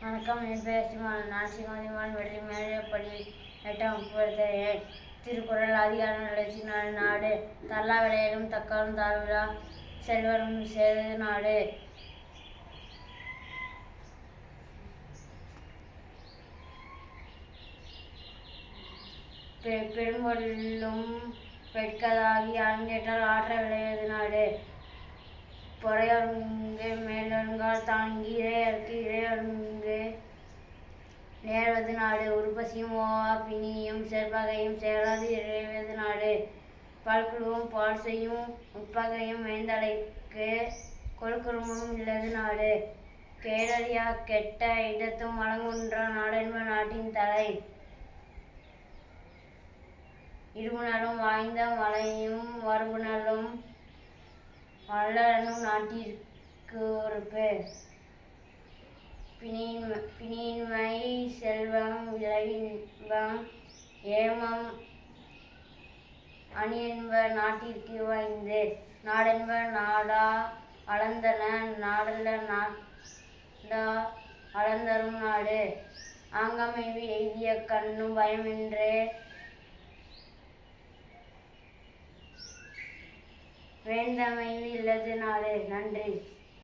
வணக்கம் என் பெயர் சிமான் நான் சிமாதிமான் வெள்ளி மேல்பள்ளி எட்டாம் வகுப்பு திருக்குறள் அதிகாரம் நிலைச்சி நாள் நாடு. தல்லா விளையலும் தக்காலும் தாழ்விழா செல்வரும் சேது நாடு. பெ- பெரும்பொருளும் வெட்கதாகி அரங்கேற்றால் ஆற்ற விளையாது நாடு. பொறையருங்கு மேலருங்கால் தாங்கி இறையற்கு இறையருங்கு நேர்வது நாடு உருப்பசியும் ஓவா பிணியும் செற்பகையும் சேராது இறைவது நாடு. பல்குழுவும் பால் செய்யும் உட்பகையும் வேந்தலைக்கு கொழுக்குறுமும் இல்லது நாடு. கேடறியா கெட்ட இடத்தும் வழங்குன்ற நாடென்ப நாட்டின் தலை. இருபுணலும் வாய்ந்த மலையும் வரம்பு நலும் வல்லனும் நாட்டிற்கு உறுப்பு பிணியின்மை பிணியின்மை செல்வம் விளைவின்பம் ஏமம் அணி என்ப நாட்டிற்கு வாய்ந்து நாடென்ப நாடா அளந்தன நாடல்ல நாடா அளந்தரும் நாடு. ஆங்கமைவு எய்திய கண்ணும் பயமின்றே வேந்தமைவி இல்லது நாடு. நன்றி.